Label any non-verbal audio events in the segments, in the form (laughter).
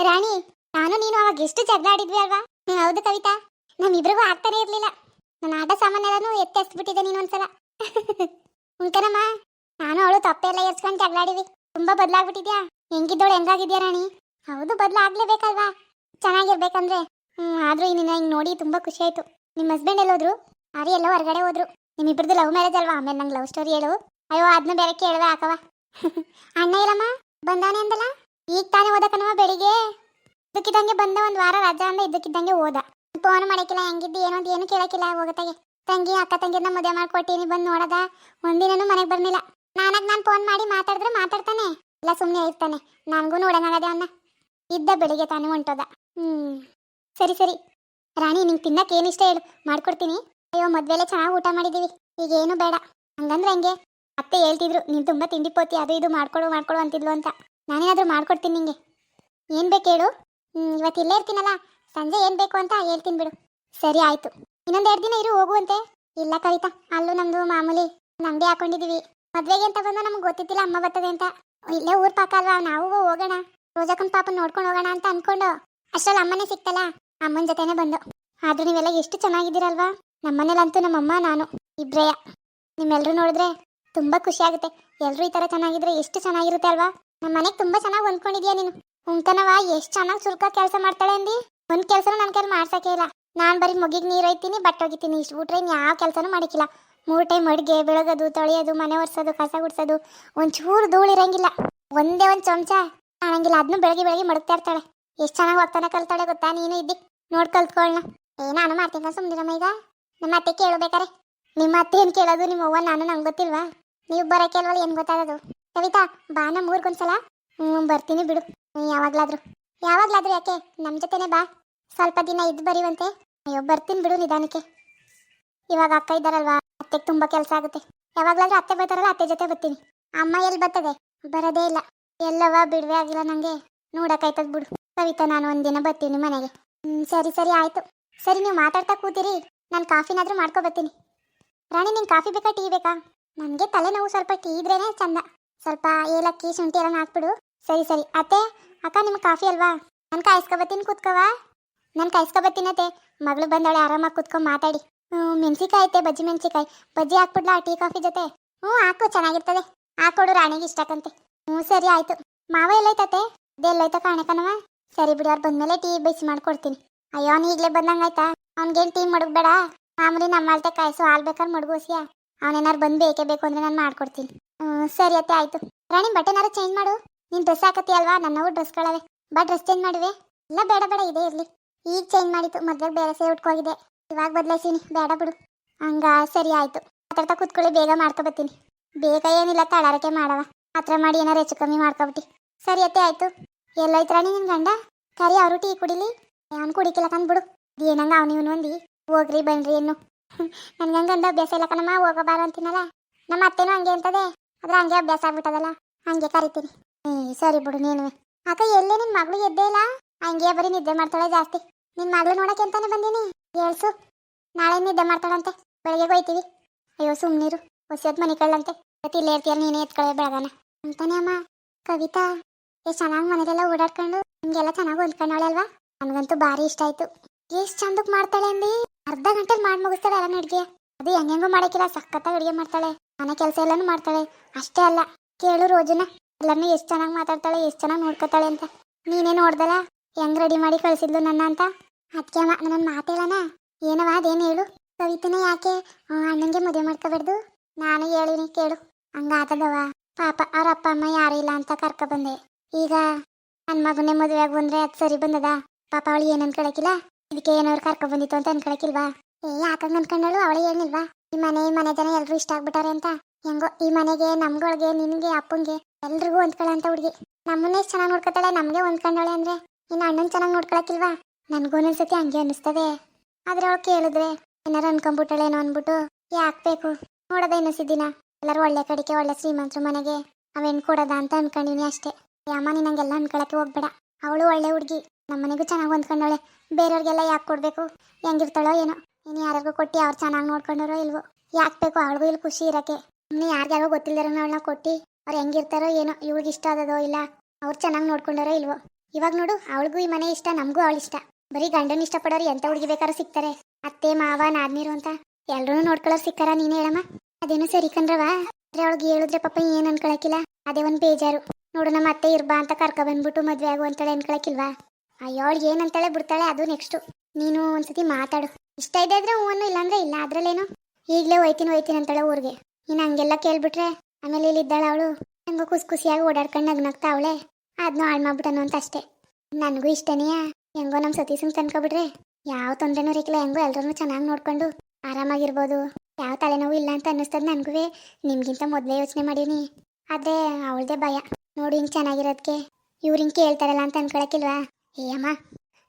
ರಾಣಿ, ನಾನು ನೀನು ಅವಾಗ ಎಷ್ಟು ಜಗಳ ಅಲ್ವಾ? ಹೌದು ಕವಿತಾ. ನಮ್ಮಿಬ್ರಿಗೂ ಆಗ್ತಾನೆ ಇರ್ಲಿಲ್ಲ. ನನ್ನ ಆಟ ಸಾಮಾನ್ಯದನ್ನು ಎತ್ತೆಸ್ಬಿಟ್ಟಿದ್ದೆ ನೀನು ಒಂದ್ಸಲ. (laughs) ಉಂಕನಮ್ಮ, ನಾನು ಅವಳು ತಪ್ಪೆಲ್ಲ ಎರ್ಸ್ಕೊಂಡು ಜಗಳಾಡಿವಿ ತುಂಬಾ ಬದಲಾಗ್ಬಿಟ್ಟಿದ್ಯಾ? ಹೆಂಗಿದ್ದೋಳು, ಹೆಂಗಾಗಿದ್ಯಾ ರಾಣಿ? ಹೌದು, ಬದಲಾಗ್ಲೇಬೇಕಲ್ವಾ? ಚೆನ್ನಾಗಿರ್ಬೇಕಂದ್ರೆ. ಹ್ಮ್, ಆದ್ರೂ ನಿನ್ನ ಹಿಂಗ್ ನೋಡಿ ತುಂಬಾ ಖುಷಿ ಆಯ್ತು. ನಿಮ್ಮ ಹಸ್ಬೆಂಡ್ ಎಲ್ಲೋದ್ರು? ಆರಿ ಎಲ್ಲೋ ಹೊರಗಡೆ ಹೋದ್ರು. ನಿಮ್ಮಿಬ್ರದ್ದು ಲವ್ ಮ್ಯಾರೇಜ್ ಅಲ್ವಾ? ಆಮೇಲೆ ನಂಗೆ ಲವ್ ಸ್ಟೋರಿ ಹೇಳು. ಅಯ್ಯೋ ಅದನ್ನ ಬೇರೆ ಕೇಳುವೆ ಹಾಕವ (laughs) ಅಣ್ಣ ಇಲ್ಲಮ್ಮ? ಬಂದಾನೆ ಅಂದಲ್ಲ? ಈಗ ತಾನೇ ಓದಕನವ ಬೆಳಿಗ್ಗೆ? ಇದಕ್ಕಿದ್ದಂಗೆ ಬಂದ ಒಂದ್ ವಾರ ರಜಾ ಅಂದ, ಇದ್ದಕ್ಕಿದ್ದಂಗೆ ಓದ. ಫೋನ್ ಮಾಡಕ್ಕಿಲ್ಲ ಹೆಂಗಿದ್ದು, ಏನೋ ಅಂತ ಏನು ಕೇಳಕ್ಕಿಲ್ಲ ಹೋಗತ್ತಾಗೆ ತಂಗಿ, ಅಕ್ಕ ತಂಗಿನ ಮದುವೆ ಮಾಡ್ಕೊಟ್ಟಿನಿ, ಬಂದು ನೋಡದ. ಒಂದಿನೂ ಮನೆಗೆ ಬರ್ಲಿಲ್ಲ. ನಾನಾಗ ನಾನು ಫೋನ್ ಮಾಡಿ ಮಾತಾಡಿದ್ರೆ ಮಾತಾಡ್ತಾನೆ. ಇಲ್ಲ ಸುಮ್ಮನೆ ಇರ್ತಾನೆ. ನನಗೂ ನೋಡಂಗಾಗದೆ ಅವನ್ನ ಇದ್ದ ಬೆಳಿಗ್ಗೆ ತಾನೇ ಹೊಂಟೋದ. ಹ್ಮ್. ಸರಿ ಸರಿ. ರಾಣಿ, ನಿಂಗೆ ತಿನ್ನಕ್ಕೆ ಏನು ಇಷ್ಟ ಹೇಳು. ಮಾಡ್ಕೊಡ್ತೀನಿ. ಅಯ್ಯೋ, ಮದ್ವೆಲೆ ಚೆನ್ನಾಗಿ ಊಟ ಮಾಡಿದೀವಿ. ಈಗ ಏನು ಬೇಡ. ಹಂಗಂದ್ರೆ ಹಂಗೆ? ಅತ್ತೆ ಹೇಳ್ತಿದ್ರು, ನೀನು ತುಂಬಾ ತಿಂಡಿ ಪೋತಿ, ಅದು ಇದು ಮಾಡ್ಕೊಡು ಮಾಡ್ಕೊಡು ಅಂತಿದ್ಲು ಅಂತ. ನಾನೇನಾದ್ರೂ ಮಾಡ್ಕೊಡ್ತೀನಿ ನಿಂಗೆ. ಏನು ಬೇಕು ಹೇಳು? ಇವತ್ತು ಇಲ್ಲೇ ಇರ್ತೀನಲ್ಲ, ಸಂಜೆ ಏನು ಬೇಕು ಅಂತ ಹೇಳ್ತೀನಿ ಬಿಡು. ಸರಿ, ಆಯ್ತು. ಇನ್ನೊಂದು ಎರಡು ದಿನ ಇರು, ಹೋಗುವಂತೆ. ಇಲ್ಲ ಕವಿತಾ, ಅಲ್ಲೂ ನಮ್ಮದು ಮಾಮೂಲಿ ಅಂಗಡಿ ಹಾಕೊಂಡಿದೀವಿ. ಮದ್ವೆಗೆ ಅಂತ ಬಂದ ನಮ್ಗೆ ಗೊತ್ತಿದ್ದಿಲ್ಲ ಅಮ್ಮ ಬರ್ತದೆ ಅಂತ. ಇಲ್ಲೇ ಊರ್ ಪಾಕ ಅಲ್ವಾ, ನಾವು ಹೋಗೋಣ. ರೋಜಕ್ಕನ್ ಪಾಪ ನೋಡ್ಕೊಂಡು ಹೋಗೋಣ ಅಂತ ಅನ್ಕೊಂಡು. ಅಷ್ಟರಲ್ಲಿ ಅಮ್ಮನೇ ಸಿಕ್ತಲ್ಲ, ಅಮ್ಮನ ಜೊತೆನೆ ಬಂದು. ಆದ್ರೂ ನೀವೆಲ್ಲ ಎಷ್ಟು ಚೆನ್ನಾಗಿದ್ದೀರಲ್ವಾ? ನಮ್ಮನೇಲಂತೂ ನಮ್ಮಮ್ಮ, ನಾನು, ಇಬ್ರೇಯ. ನಿಮ್ಮೆಲ್ಲರೂ ನೋಡಿದ್ರೆ ತುಂಬಾ ಖುಷಿ ಆಗುತ್ತೆ. ಎಲ್ರೂ ಈ ಥರ ಚೆನ್ನಾಗಿದ್ರೆ ಎಷ್ಟು ಚೆನ್ನಾಗಿರುತ್ತೆ ಅಲ್ವಾ? ನಮ್ಮ ಮನೆಗೆ ತುಂಬಾ ಚೆನ್ನಾಗಿ ಹೊಂದ್ಕೊಂಡಿದ್ಯಾ ನೀನು? ಉಂಕನವ ಎಷ್ಟು ಚೆನ್ನಾಗಿ ಸುಲ್ಕ ಕೆಲಸ ಮಾಡ್ತಾಳೆ ಅಂದಿ? ಒಂದ್ ಕೆಲಸನೂ ನನ್ನ ಕೈಲಿ ಮಾಡ್ಸಕ್ಕೆ ಇಲ್ಲ. ನಾನ್ ಬರೀ ಮೊಗಿಗೆ ನೀರು ಒಯ್ತೀನಿ ಬಟ್ಟೆ ಒಗಿತೀನಿ. ಇಷ್ಟು ಬಿಟ್ರೆ ಇನ್ ಯಾವ ಕೆಲಸನೂ ಮಾಡಿಕಿಲ್ಲ ಮೂರು ಟೈಮ್ ಅಡುಗೆ, ಬೆಳಗೋದು, ತೊಳೆಯೋದು, ಮನೆ ಒರೆಸೋದು, ಕಸ ಗುಡ್ಸೋದು, ಒಂಚೂರು ಧೂಳು ಇರಂಗಿಲ್ಲ. ಒಂದೇ ಒಂದು ಚಮಚ ಕಾಣಂಗಿಲ್ಲ. ಅದನ್ನು ಬೆಳಗ್ಗೆ ಬೆಳಗ್ಗೆ ಮಡಗ್ತಾ ಇರ್ತಾಳೆ. ಎಷ್ಟು ಚೆನ್ನಾಗಿ ಹೋಗ್ತಾನೆ ಕಲ್ತಾಳೆ ಗೊತ್ತಾ ನೀನು ಇದ್ದಿ ನೋಡಿ ಕಲ್ತ್ಕೊಳ್ಳ ಏ, ನಾನು ಮಾಡ್ತೀನಿ ಸುಮ್ನಿರಮ್ಮ ಈಗ. ನಮ್ಮ ಅತ್ತೆ ಕೇಳಬೇಕಾರೆ ನಿಮ್ಮ ಅತ್ತೆ ಏನು ಕೇಳೋದು ನಿಮ್ಮ ಅವ್ವ ನಾನು ನಂಗೆ ಗೊತ್ತಿಲ್ವಾ? ನೀವು ಬರೋಕೆ ಅಲ್ವಲ್ಲ, ಏನು ಗೊತ್ತಾಗೋದು? ಕವಿತಾ ಬಾ ನಮ್ಮ ಊರಿಗೊಂದ್ಸಲ ಹ್ಞೂ ಬರ್ತೀನಿ ಬಿಡು. ಯಾವಾಗ್ಲಾದ್ರೂ. ಯಾವಾಗ್ಲಾದ್ರೂ ಯಾಕೆ? ನಮ್ಮ ಜೊತೆನೆ ಬಾ. ಸ್ವಲ್ಪ ದಿನ ಇದ್ದು ಬರೀವಂತೆ. ಅಯ್ಯೋ, ಬರ್ತೀನಿ ಬಿಡು ನಿಧಾನಕ್ಕೆ. ಇವಾಗ ಅಕ್ಕ ಇದ್ದಾರಲ್ವಾ? ಅತ್ತೆಗೆ ತುಂಬಾ ಕೆಲಸ ಆಗುತ್ತೆ. ಯಾವಾಗ್ಲಾದ್ರೂ ಅತ್ತೆ ಬರ್ತಾರಲ್ಲ, ಅತ್ತೆ ಜೊತೆ ಬರ್ತೀನಿ. ಅಮ್ಮ ಎಲ್ಲಿ ಬರ್ತದೆ? ಬರೋದೇ ಇಲ್ಲ. ಎಲ್ಲವ ಬಿಡುವೆ ಆಗಿಲ್ಲ ನಂಗೆ. ನೋಡಕ್ಕಾಯ್ತದ ಬಿಡು. ಕವಿತಾ ನಾನು ಒಂದಿನ ಬರ್ತೀನಿ ಮನೆಗೆ. ಹ್ಮ್, ಸರಿ ಸರಿ, ಆಯ್ತು. ಸರಿ, ನೀವು ಮಾತಾಡ್ತಾ ಕೂತಿರಿ. ನಾನು ಕಾಫಿನಾದರೂ ಮಾಡ್ಕೊ ಬರ್ತೀನಿ. ರಾಣಿ, ನಿಂಗೆ ಕಾಫಿ ಬೇಕಾ, ಟೀ ಬೇಕಾ? ನನಗೆ ತಲೆನೋವು ಸ್ವಲ್ಪ ಟೀ ಇದ್ರೇ ಚಂದ. ಸ್ವಲ್ಪ ಏಲಕ್ಕಿ, ಶುಂಠಿ ಎಲ್ಲ ಹಾಕ್ಬಿಡು. ಸರಿ ಸರಿ. ಅತ್ತೆ, ಅಕ್ಕ ನಿಮ್ಗೆ ಕಾಫಿ ಅಲ್ವಾ? ನಾನು ಕಾಯಿಸ್ಕೊಬತ್ತೀನಿ ಕೂತ್ಕವ? ನಾನು ಕಾಯಿಸ್ಕೊಬತ್ತೀನತ್ತೆ ಮಗಳು ಬಂದಾಳೆ, ಆರಾಮಾಗಿ ಕೂತ್ಕೊಂಡು ಮಾತಾಡಿ. ಹ್ಞೂ ಮೆಣಸಿಕಾಯಿ ಐತೆ ಬಜ್ಜಿ ಮೆಣಸಿಕಾಯಿ ಬಜ್ಜಿ ಹಾಕ್ಬಿಡ್ಲಾ, ಟೀ ಕಾಫಿ ಜೊತೆ? ಹ್ಞೂ, ಹಾಕು, ಚೆನ್ನಾಗಿರ್ತದೆ. ಹಾಕೊಡು, ರಾಣಿಗೆ ಇಷ್ಟಕ್ಕಂತೆ. ಹ್ಞೂ, ಸರಿ, ಆಯ್ತು. ಮಾವ ಎಲ್ಲೈತತೆ ಅದೆಲ್ಲೈತ ಕಾಣಕನವ ಸರಿ ಬಿಡಿ, ಅವ್ರು ಬಂದ್ಮೇಲೆ ಟೀ ಬಿಸಿ ಮಾಡ್ಕೊಡ್ತೀನಿ. ಅಯ್ಯೋ, ಅವ್ನು ಈಗಲೇ ಬಂದಂಗಾಯ್ತಾ? ಅವ್ನಿಗೇನು ಟೀ ಮಡಗ್ಬೇಡ? ಮಾಮೂಲಿ ನಮ್ಮ ಅಳತೆ ಕಾಯಿಸು, ಹಾಲು ಬೇಕಾದ್ರೆ ಮಡಗೋಸಿಯಾ. ಅವನೇನಾರು ಬಂದು ಬೇಕೇ ಬೇಕು ಅಂದ್ರೆ ನಾನು ಮಾಡ್ಕೊಡ್ತೀನಿ. ಸರಿ ಅತ್ತೆ, ಆಯ್ತು. ರಾಣಿ ಬಟ್ಟೆನಾರು ಚೇಂಜ್ ಮಾಡು. ನೀನು ಡ್ರೆಸ್ ಹಾಕತ್ತಿ ಅಲ್ವಾ ನನ್ನವು ಡ್ರೆಸ್ಗಳವೆ ಬಾ ಡ್ರೆಸ್ ಚೇಂಜ್ ಮಾಡುವೆ. ಇಲ್ಲ, ಬೇಡ ಬೇಡ, ಇದೆ ಇರ್ಲಿ. ಈಗ ಚೇಂಜ್ ಮಾಡಿತ್ತು ಮೊದ್ಲಾಗ ಬೇರೆ ಸೇ ಉಟ್ಕೋಗಿದೆ. ಇವಾಗ ಬದಲಾಯಿಸೀನಿ. ಬೇಡ ಬಿಡು. ಹಂಗ, ಸರಿ, ಆಯ್ತು. ಮಾತಾಡ್ತಾ ಕೂತ್ಕೊಳ್ಳಿ, ಬೇಗ ಮಾಡ್ಕೊ ಬರ್ತೀನಿ. ಬೇಗ ಏನಿಲ್ಲ ತಳಾರಕ್ಕೆ ಮಾಡವ. ಹತ್ರ ಮಾಡಿ ಏನಾರು ಹೆಚ್ಚು ಕಮ್ಮಿ ಮಾಡ್ಕೊಬಿಟ್ಟು ಸರಿ, ಅತ್ತೆ, ಆಯ್ತು. ಎಲ್ಲೋಯ್ತು ರಾಣಿ, ನಿನ್ ಗಂಡ? ಕರಿ, ಅವರು ಟೀ ಕುಡಿಲಿ? ಅವ್ನು ಕುಡಿಕಿಲ್ಲ ಕಂದ್ಬಿಡು ಏನಂಗ ಅವನು ಇವನು ಒಂದಿ? ಹೋಗ್ರಿ, ಬನ್ರಿ ಏನು (laughs) ನನ್ಗಂಗಂದ ಇಲ್ಲ ಕಣಮ್ಮ. ಹೋಗಬಾರ ಅಂತೀನಲ್ಲ. ನಮ್ಮ ಅತ್ತೆನೂ ಹಂಗೆ ಅಂತದೆ. ಆದ್ರೆ ಹಂಗೆ ಅಭ್ಯಾಸ ಆಗ್ಬಿಟ್ಟದಲ್ಲ? ಹಂಗೆ ಕರಿತೀನಿ. ಏ, ಸರಿ ಬಿಡು, ನೀನು. ಅಕ್ಕ, ಎಲ್ಲೇ ನಿನ್ ಮಗಳು ಎದ್ದೇ ಇಲ್ಲ? ಹಂಗೆ ಬರೀ ನಿದ್ದೆ ಮಾಡ್ತಾಳೆ ಜಾಸ್ತಿ. ನಿನ್ ಮಗಳು ನೋಡಕ್ಕೆ ಅಂತಾನೆ ಬಂದೀನಿ? ಹೇಳ್ಸು. ನಾಳೆ ನಿದ್ದೆ ಮಾಡ್ತಾಳಂತೆ. ಬೆಳಗ್ಗೆ ಹೋಯ್ತೀವಿ. ಅಯ್ಯೋ ಸುಮ್ಮನಿರು ಹೊಸದ್ ಮನೆ ಕಳ್ಳಂತೆ. ಇವತ್ತು ಇಲ್ಲೇ ಇರ್ತೀಯಲ್ಲ, ನೀನೇ ಎತ್ಕೊಳ್ಳೆ ಬೆಳಗಾನ. ಅಂತಾನೆ ಅಮ್ಮ. ಕವಿತಾ ಎಷ್ಟು ಚೆನ್ನಾಗಿ ಮನೇಲೆಲ್ಲ ಓಡಾಡ್ಕೊಂಡು ನಿಮ್ಗೆಲ್ಲ ಚೆನ್ನಾಗಿ ಹೊಂದ್ಕೊಂಡವಳೆ ಅಲ್ವಾ? ನನಗಂತೂ ಭಾರಿ ಇಷ್ಟ ಆಯ್ತು. ಎಷ್ಟು ಚಂದಕ್ಕೆ ಮಾಡ್ತಾಳೆ ಅಂದಿ? ಅರ್ಧ ಗಂಟೆ ಮಾಡಿ ಮುಗಿಸ್ತಾಳೆ ಎಲ್ಲ ಅಡುಗೆ. ಅದು ಹೆಂಗೆಂಗೋ ಮಾಡಕ್ಕಿಲ್ಲ, ಸಖತ್ತಾಗಿ ಅಡುಗೆ ಮಾಡ್ತಾಳೆ. ಮನೆ ಕೆಲಸ ಎಲ್ಲನೂ ಮಾಡ್ತಾಳೆ. ಅಷ್ಟೇ ಅಲ್ಲ, ಕೇಳು ರೋಜನ. ಎಲ್ಲಾನು ಎಷ್ಟು ಚೆನ್ನಾಗಿ ಮಾತಾಡ್ತಾಳೆ, ಎಷ್ಟು ಚೆನ್ನಾಗಿ ನೋಡ್ಕೊತಾಳೆ ಅಂತ. ನೀನೇ ನೋಡ್ದಲ್ಲ, ಹೆಂಗ್ ರೆಡಿ ಮಾಡಿ ಕಳಿಸಿದ್ಲು ನನ್ನ ಅಂತ? ಅದಕ್ಕೆ ನನ್ನ ಮಾತೇಳನ? ಏನವ ಅದೇನು ಹೇಳು? ಕವಿತನ ಯಾಕೆ? ಅಣ್ಣಂಗೆ ಮದುವೆ ಮಾಡ್ಕೋಬಾರ್ದು? ನಾನು ಹೇಳಿನಿ, ಕೇಳು. ಹಂಗ ಆತದವ ಪಾಪ ಅವ್ರ ಅಪ್ಪ, ಅಮ್ಮ ಯಾರು ಇಲ್ಲ ಅಂತ ಕರ್ಕೊ ಬಂದೆ. ಈಗ ನನ್ನ ಮಗನೇ ಮದುವೆ ಆಗಿ ಬಂದ್ರೆ ಅದು ಸರಿ ಬಂದದ? ಪಾಪ ಅವಳು ಏನು ಅನ್ಕೊಳಕಿಲ್ಲ? ಇದಕ್ಕೆ ಏನಾದ್ರು ಕರ್ಕೊ ಬಂದಿತ್ತು ಅಂತ ಅನ್ಕೊಳಕಿಲ್ವಾ? ಏ, ಯಾಕಂಗ ಅನ್ಕೊಂಡಳು? ಅವಳು ಏನಿಲ್ವಾ ಈ ಮನೆ ಈ ಮನೆ ಜನ ಎಲ್ರು ಇಷ್ಟ ಆಗ್ಬಿಟ್ಟಾರೆ ಅಂತ? ಹೆಂಗೋ, ಈ ಮನೆಗೆ, ನಮ್ಗೊಳಗೆ, ನಿನ್ಗೆ, ಅಪ್ಪಂಗೆ ಎಲ್ರಿಗೂ ಹೊಂದ್ಕೊಳ್ಳೋ ಅಂತ ಹುಡುಗಿ. ನಮ್ಮನ್ನೇ ಚೆನ್ನಾಗಿ ನೋಡ್ಕೊತಾಳೆ, ನಮಗೆ ಹೊಂದ್ಕೊಂಡವಳೆ ಅಂದ್ರೆ ಇನ್ನು ಅಣ್ಣನ್ ಚೆನ್ನಾಗಿ ನೋಡ್ಕೊಳಕಿಲ್ವಾ ನನಗೂ ಒಂದೊಂದ್ಸತಿ ಹಂಗೆ ಅನಿಸ್ತದೆ ಆದ್ರೆ ಅವಳು ಕೇಳಿದ್ರೆ, ಏನಾರು ಏನೋ ಅನ್ಬಿಟ್ಟು ಯಾಕಬೇಕು ನೋಡದ ಇನ್ನಿಸಿದಿನ ಎಲ್ಲರೂ ಒಳ್ಳೆ ಕಡೆಗೆ, ಒಳ್ಳೆ ಶ್ರೀಮಂತರು ಮನೆಗೆ, ಅವೇನ್ ಕೊಡೋದ ಅಂತ ಅನ್ಕೊಂಡಿನಿ ಅಷ್ಟೇ. ನೀನ್ ಹಂಗೆಲ್ಲ ಅನ್ಕೊಳಕ್ಕೆ ಹೋಗ್ಬೇಡ. ಅವಳು ಒಳ್ಳೆ ಹುಡುಗಿ. ನಮ್ಮನೆಗೂ ಚೆನ್ನಾಗಿ ಹೊಂದ್ಕೊಂಡವಳೆ. ಬೇರೆಯವ್ರಿಗೆಲ್ಲ ಯಾಕೆ ಕೊಡಬೇಕು? ಹೆಂಗಿರ್ತಾಳೋ ಏನೋ. ಇನ್ನು ಯಾರಿಗೂ ಕೊಟ್ಟು ಅವ್ರು ಚೆನ್ನಾಗಿ ನೋಡ್ಕೊಂಡಾರೋ ಇಲ್ವೋ? ಯಾಕೆ ಬೇಕು ಅವಳಿಗೂ ಇಲ್ಲಿ ಖುಷಿ ಇರಕ್ಕೆ? ಇನ್ನು ಯಾರಿಗಾರೋ ಗೊತ್ತಿಲ್ದಿರೋ ಅವಳನ್ನ ಕೊಟ್ಟು ಅವ್ರು ಹೆಂಗಿರ್ತಾರೋ ಏನೋ ಇವ್ಳಿಗೆ ಇಷ್ಟ ಆದದೋ ಇಲ್ಲ, ಅವ್ರು ಚೆನ್ನಾಗಿ ನೋಡ್ಕೊಂಡಾರೋ ಇಲ್ವೋ? ಇವಾಗ ನೋಡು, ಅವಳಿಗೂ ಈ ಮನೆ ಇಷ್ಟ, ನಮಗೂ ಅವಳು ಇಷ್ಟ. ಬರೀ ಗಂಡನ ಇಷ್ಟಪಡೋರು ಎಂತ ಹುಡುಗಿ ಬೇಕಾದ್ರೂ ಸಿಗ್ತಾರೆ. ಅತ್ತೆ, ಮಾವ, ನಾದ್ನೀರು ಅಂತ ಎಲ್ರೂ ನೋಡ್ಕೊಳ್ಳೋರು ಸಿಕ್ಕಾರ ನೀನೇ ಹೇಳಮ್ಮ? ಅದೇನು ಸರಿ ಕಣ್ರವ ಅಂದ್ರೆ ಅವಳಿಗೆ ಹೇಳಿದ್ರೆ ಪಾಪ ಏನು ಅನ್ಕೊಳಕಿಲ್ಲ. ಅದೇ ಒಂದು ಬೇಜಾರು. ನೋಡು, ನಮ್ಮ ಅತ್ತೆ ಇರ್ಬಾ ಅಂತ ಕರ್ಕ ಬಂದ್ಬಿಟ್ಟು ಮದ್ವೆ ಆಗು ಅಂತಾಳೆ ಅನ್ಕೊಳಕಿಲ್ವಾ? ಅಯ್ಯೋ ಅವಳಿಗೆ ಏನಂತಾಳೆ ಬಿಡ್ತಾಳೆ, ಅದು ನೆಕ್ಸ್ಟ್ ನೀನು ಒಂದ್ಸತಿ ಮಾತಾಡು. ಇಷ್ಟ ಇದೆ ಆದ್ರೆ ಹೂವನ್ನು ಇಲ್ಲಾಂದ್ರೆ ಇಲ್ಲ, ಅದ್ರಲ್ಲೇನು? ಈಗಲೇ ಹೋಯ್ತೀನಿ ಹೋಯ್ತೀನಿ ಅಂತಾಳೆ ಊರಿಗೆ. ನೀನು ಹಂಗೆಲ್ಲ ಕೇಳ್ಬಿಟ್ರೆ ಆಮೇಲೆ ಇಲ್ಲಿ ಇದ್ದಾಳ ಅವಳು. ಹೆಂಗೋ ಖುಷಿ ಖುಷಿಯಾಗಿ ಓಡಾಡ್ಕೊಂಡು ನಗ್ನಗ್ತಾ ಅವಳೆ. ಅದನ್ನೂ ಹಾಳು ಮಾಡ್ಬಿಟ್ಟನು ಅಂತ ಅಷ್ಟೇ. ನನಗೂ ಇಷ್ಟನೇ. ಹೆಂಗೋ ನಮ್ಮ ಸತೀಸನ್ ಕನ್ಕೊಬಿಟ್ರೆ. ಯಾವ ತೊಂದರೆನೂ ಇರಕ್ಕಿಲ್ಲ, ಹೆಂಗೋ ಎಲ್ಲರೂ ಚೆನ್ನಾಗಿ ನೋಡ್ಕೊಂಡು ಆರಾಮಾಗಿರ್ಬೋದು. ಯಾವ ತಲೆನೋವು ಇಲ್ಲ ಅಂತ ಅನ್ನಿಸ್ತದ ನನಗೂ ನಿಮ್ಗಿಂತ ಮೊದಲೇ ಯೋಚನೆ ಮಾಡೀನಿ. ಆದ್ರೆ ಅವಳದೇ ಭಯ. ನೋಡಿ ಹಿಂಗೆ ಚೆನ್ನಾಗಿರೋದಕ್ಕೆ ಇವ್ರು ಹಿಂಗೆ ಕೇಳ್ತಾರಲ್ಲ ಅಂತ ಅನ್ಕೊಳಕ್ಕಿಲ್ವಾ? ಏಯಮ್ಮ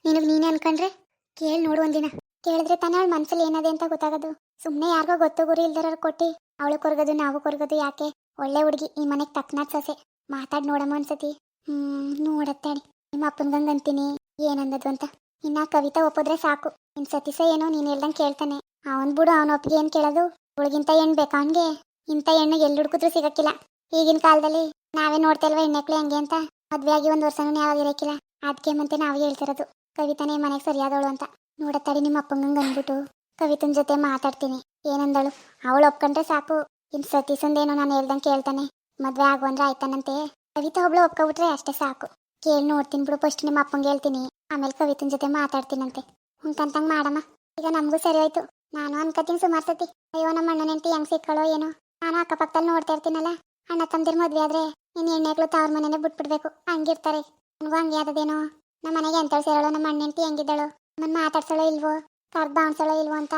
ನಿನಗೆ ನೀನೇ ಅನ್ಕೊಂಡ್ರೆ? ಕೇಳಿ ನೋಡು ಒಂದಿನ. ಕೇಳಿದ್ರೆ ತಾನೇ ಅವಳ ಮನಸ್ಸಲ್ಲಿ ಏನದೆ ಅಂತ ಗೊತ್ತಾಗೋದು. ಸುಮ್ಮನೆ ಯಾರಿಗೋ ಗೊತ್ತು ಗುರಿ ಇಲ್ದಿರೋರು ಕೊಟ್ಟು ಅವಳು ಕೊರಗೋದು, ನಾವು ಕೊರಗೋದು ಯಾಕೆ? ಒಳ್ಳೆ ಹುಡುಗಿ ಈ ಮನೆಗೆ ತಕ್ಕನಾದ ಸೊಸೆ. ಮಾತಾಡಿ ನೋಡಮ್ಮ ಅನ್ಸತಿ ಹ್ಮ್, ನೋಡತ್ತಾಡಿ. ನಿಮ್ಮ ಅಪ್ಪನ್ಗಂಗ್ ಅಂತೀನಿ. ಏನಂದದು ಅಂತ. ಇನ್ನ ಕವಿತಾ ಒಪ್ಪಿದ್ರೆ ಸಾಕು. ನಿನ್ ಸತೀಸ ಏನೋ ನೀನ್ ಹೇಳ್ದಂಗೆ ಕೇಳ್ತಾನೆ. ಅವನ್ ಬಿಡು, ಅವನ ಒಪ್ಪಿಗೆ ಏನ್ ಕೇಳೋದು? ಹುಡುಗಿಂತ ಹೆಣ್ ಬೇಕಾ ಅವನ್ಗೆ? ಇಂಥ ಹೆಣ್ಣು ಎಲ್ಲಿ ಹುಡುಕಿದ್ರು ಸಿಗಕ್ಕಿಲ್ಲ. ಈಗಿನ ಕಾಲದಲ್ಲಿ ನಾವೇ ನೋಡ್ತಾ ಇಲ್ವಾ ಹೆಣ್ಣಕ್ಳು ಹೆಂಗೆ ಅಂತ? ಮದ್ವೆ ಆಗಿ ಒಂದ್ ವರ್ಷನೂ ಯಾವಾಗ ಇರಕ್ಕಿಲ್ಲ. ಅದಕ್ಕೆ ಮತ್ತೆ ನಾವು ಹೇಳ್ತಿರೋದು. ಕವಿತಾನೇ ಮನೆಗೆ ಸರಿಯಾದವಳು ಅಂತ. ನೋಡತ್ತಾಡಿ ನಿಮ್ಮ ಅಪ್ಪಂಗಂಗೆ ಅಂದ್ಬಿಟ್ಟು. ಕವಿತನ್ ಜೊತೆ ಮಾತಾಡ್ತೀನಿ. ಏನಂದಳು? ಅವಳು ಒಪ್ಕೊಂಡ್ರೆ ಸಾಕು. ಇನ್ ಸತೀಸಂದೇನೋ ನಾನು ಹೇಳ್ದಂಗೆ ಕೇಳ್ತಾನೆ. ಮದ್ವೆ ಆಗುವಂದ್ರೆ ಆಯ್ತಾನಂತೆ. ಕವಿತಾ ಒಬ್ಳು ಒಪ್ಕೊಬಿಟ್ರೆ ಅಷ್ಟೇ ಸಾಕು. ಕೇಳಿ ನೋಡ್ತೀನಿ ಬಿಡು ಫಸ್ಟ್ ನಿಮ್ಮ ಅಪ್ಪಂಗೆ ಹೇಳ್ತೀನಿ. ಆಮೇಲೆ ಕವಿತನ್ ಜೊತೆ ಮಾತಾಡ್ತೀನಂತೆ. ಹುಂಕಂತಂಗ್ ಮಾಡಮ್ಮ. ಈಗ ನಮಗೂ ಸರಿ ಆಯ್ತು ನಾನು ಅನ್ಕೋತೀನಿ ಸುಮಾರು ಸತಿ. ಅಯ್ಯೋ, ನಮ್ಮ ಅಣ್ಣನ ಹೆಂಡತಿ ಹೆಂಗ್ ಸಿಕ್ಕಳೋ ಏನೋ. ನಾನು ಅಕ್ಕಪಕ್ಕದಲ್ಲಿ ನೋಡ್ತಾ ಇರ್ತೀನಲ್ಲ. ಅಣ್ಣ ತಂದಿರ್ ಮದ್ವೆ ಆದ್ರೆ ನಿನ್ನ ಹೆಣ್ಣೆಗಳು ತವ್ರ ಮನೆನೇ ಬಿಟ್ಬಿಡ್ಬೇಕು. ಹಂಗಿರ್ತಾರೆ. ನನಗೂ ಹಂಗೆ ಆದದೇನೋ. ನಮ್ಮ ಮನೆಗೆ ಎಂತಳು ಸೇರಳು? ನಮ್ಮ ಅಣ್ಣೆಂಟಿ ಹೆಂಗಿದ್ದಳು? ನನ್ನ ಮಾತಾಡ್ಸಳು ಇಲ್ವೋ? ಕರ್ದ ಬಾಣ್ಸಳೋ ಇಲ್ವೋ ಅಂತ?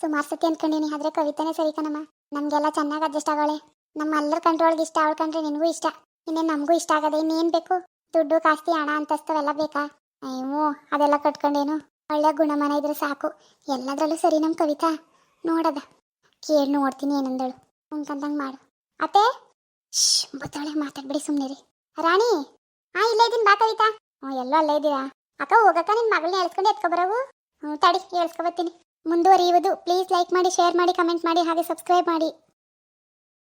ಸುಮಾರು ಸತಿ ಅನ್ಕೊಂಡಿನಿ, ಆದ್ರೆ ಕವಿತಾನೆ ಸರಿ ಕಣಮ್ಮ. ನಮ್ಗೆಲ್ಲ ಚೆನ್ನಾಗಿ ಅಡ್ಜಸ್ಟ್ ಆಗೋಳೆ ನಮ್ಮ ಎಲ್ಲರ ಇಷ್ಟ, ಅವಳು ಕಂಡ್ರೆ ನಿನಗೂ ಇಷ್ಟ. ಇನ್ನೇನು ನಮಗೂ ಇಷ್ಟ ಆಗದೆ ಇನ್ನೇನು ಬೇಕು? ದುಡ್ಡು, ಕಾಸ್ತಿ, ಹಣ ಅಂತಸ್ತವೆಲ್ಲ ಬೇಕಾ? ಅಯ್ಯೋ, ಅದೆಲ್ಲ ಕಟ್ಕೊಂಡೇನು? ಒಳ್ಳೆ ಗುಣಮಾನ ಇದ್ರೆ ಸಾಕು. ಎಲ್ಲದರಲ್ಲೂ ಸರಿ ನಮ್ಮ ಕವಿತಾ? ನೋಡದ. ಕೇಳಿ ನೋಡ್ತೀನಿ ಏನಂದಳು. ಉಂಕಂದಂಗೆ ಮಾಡು. ಅತ್ತೆ? ಶ್ ಬತ್ತಾಳೆ, ಮಾತಾಡ್ಬಿಡಿ ಸುಮ್ಮನೆ ರೀ ರಾಣಿ? ಹಾಂ ಇಲ್ಲೇ ಇದ್ದೀನಿ ಬಾ ಕವಿತಾ. ಹ್ಞೂ, ಎಲ್ಲೋ ಅಲ್ಲೇ ಇದ್ದೀರಾ ಅಕ್ಕ, ಹೋಗಕ್ಕ ನಿನ್ನ ಮಗಳನ್ನ ಎಳ್ಸ್ಕೊಂಡು ಎತ್ಕೊ ಬರೋವು ಹ್ಞೂ, ತಡಿ ಹೇಳ್ಸ್ಕೊ ಬರ್ತೀನಿ. ಮುಂದುವರಿಯುವುದು. ಪ್ಲೀಸ್ ಲೈಕ್ ಮಾಡಿ ಶೇರ್ ಮಾಡಿ ಕಮೆಂಟ್ ಮಾಡಿ, ಹಾಗೆ ಸಬ್ಸ್ಕ್ರೈಬ್ ಮಾಡಿ.